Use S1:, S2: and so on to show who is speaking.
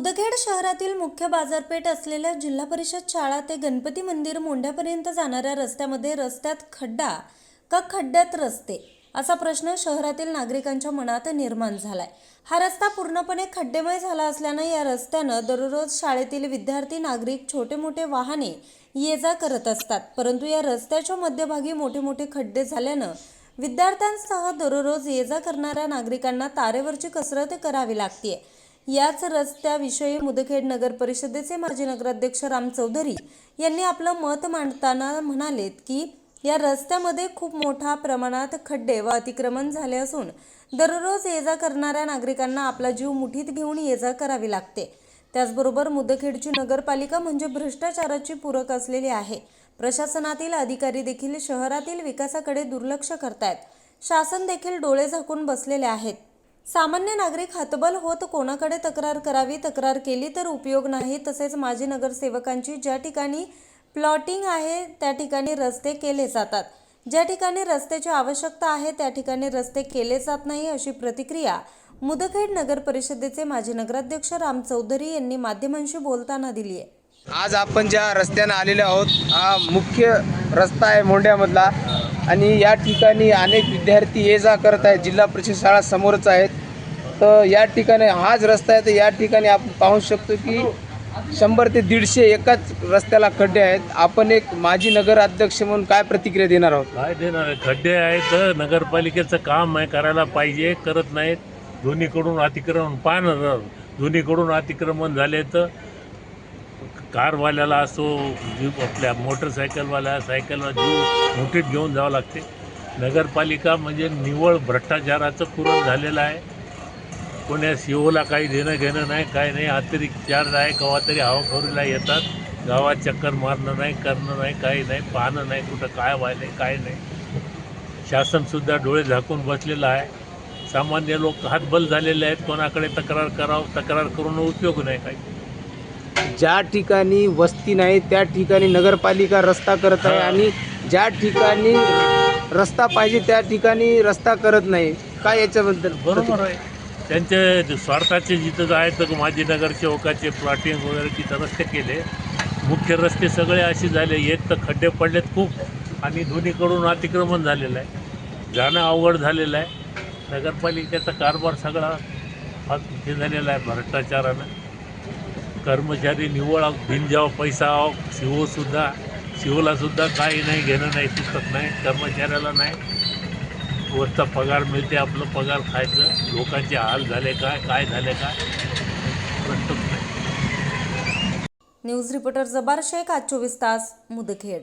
S1: मुदखेड शहरातील मुख्य बाजारपेठ असलेल्या जिल्हा परिषद शाळा ते गणपती मंदिर मोंढ्यापर्यंत जाणाऱ्या रस्त्यामध्ये रस्त्यात खड्डा का खड्ड्यात रस्ते असा प्रश्न शहरातील नागरिकांच्या मनात निर्माण झालाय. हा रस्ता पूर्णपणे खड्डेमय झाला असल्यानं या रस्त्यानं दररोज शाळेतील विद्यार्थी नागरिक छोटे मोठे वाहने ये जा करत असतात. परंतु या रस्त्याच्या मध्यभागी मोठे मोठे खड्डे झाल्यानं विद्यार्थ्यांसह दररोज ये जा करणाऱ्या नागरिकांना तारेवरची कसरत करावी लागते याच रस्त्याविषयी मुदखेड नगर परिषदेचे माजी नगराध्यक्ष राम चौधरी यांनी आपलं मत मांडताना म्हणालेत की या रस्त्यामध्ये खूप मोठ्या प्रमाणात खड्डे व अतिक्रमण झाले असून दररोज ये जा करणाऱ्या नागरिकांना आपला जीव मुठीत घेऊन ये जा करावी लागते. त्याचबरोबर मुदखेडची नगरपालिका म्हणजे भ्रष्टाचाराची पूरक असलेली आहे. प्रशासनातील अधिकारी देखील शहरातील विकासाकडे दुर्लक्ष करतायत. शासन देखील डोळे झाकून बसलेले आहेत. सामान्य नागरिक हतबल होत कोणाकडे तक्रार करावी तक्रार केली तर उपयोग नाही तसेच माजी नगरसेवकांची ज्या ठिकाणी प्लॉटिंग आहे त्या ठिकाणी रस्ते केले जातात. ज्या ठिकाणी रस्त्याची आवश्यकता आहे त्या ठिकाणी रस्ते केले जात नाही अशी प्रतिक्रिया मुदखेड नगर परिषदेचे माजी नगराध्यक्ष राम चौधरी यांनी माध्यमांशी बोलताना दिली आहे.
S2: आज आपण ज्या रस्त्यानं आलेलो आहोत हा मुख्य रस्ता आहे मोंड्यामधला आणि या ठिकाणी अनेक विद्यार्थी ये जा करत आहेत. जिल्हा परिषद शाळा समोरच आहेत. तर या ठिकाणी हाच रस्ता आहे. तर या ठिकाणी आपण पाहू शकतो की शंभर ते दीडशे एकाच रस्त्याला खड्डे आहेत. आपण एक माजी नगर अध्यक्ष म्हणून काय प्रतिक्रिया देणार आहोत?
S3: काय देणार आहे? खड्डे आहेत. नगरपालिकेचं काम आहे. करायला पाहिजे. करत नाहीत. दोन्हीकडून अतिक्रमण पाहणार दोन्हीकडून अतिक्रमण झाले तर कारवाल्याला असो जीव आपल्या मोटरसायकलवाल्या सायकलला जीव मोठीत घेऊन जावं लागते. नगरपालिका म्हणजे निव्वळ भ्रष्टाचाराचं पुरण झालेलं आहे. कोण्या सीओला काही देणं घेणं नाही काय नाही अतिरिक्त चार्ज आहे केव्हा तरी हवाखोरीला येतात. गावात चक्कर मारणं नाही करणं नाही काही नाही पाहणं नाही कुठं काय व्हायलं काय नाही. शासनसुद्धा डोळे झाकून बसलेलं आहे. सामान्य लोक हातबल झालेले आहेत. कोणाकडे तक्रार करावं तक्रार करून उपयोग नाही काही.
S2: ज्या ठिकाणी वस्ती नाही त्या ठिकाणी नगरपालिका रस्ता करत आहे आणि ज्या ठिकाणी रस्ता पाहिजे त्या ठिकाणी रस्ता करत नाही. काय याच्याबद्दल?
S3: बरोबर आहे. त्यांचे स्वार्थाचे जिथं आहेत तर माजी नगरसेवकाचे प्लॉटिंग वगैरे तिथं रस्ते केले. मुख्य रस्ते सगळे असे झाले. एक तर खड्डे पडलेत खूप आणि दोन्हीकडून अतिक्रमण झालेलं आहे. जाणं अवघड झालेलं आहे. नगरपालिकेचा कारभार सगळा फार हे झालेला आहे भ्रष्टाचारानं. कर्मचारी निव्वळ भिंजाव पैसा शिवसुद्धा शिवलासुद्धा काही नाही घेणं नाही सुचत नाही कर्मचाऱ्याला नाही. वरचा पगार मिळते आपलं पगार खायचं. लोकांचे हाल झाले काय काय झाले काय प्रश्नच नाही.
S1: न्यूज रिपोर्टर जबार शेख आज चोवीस तास मुदखेड.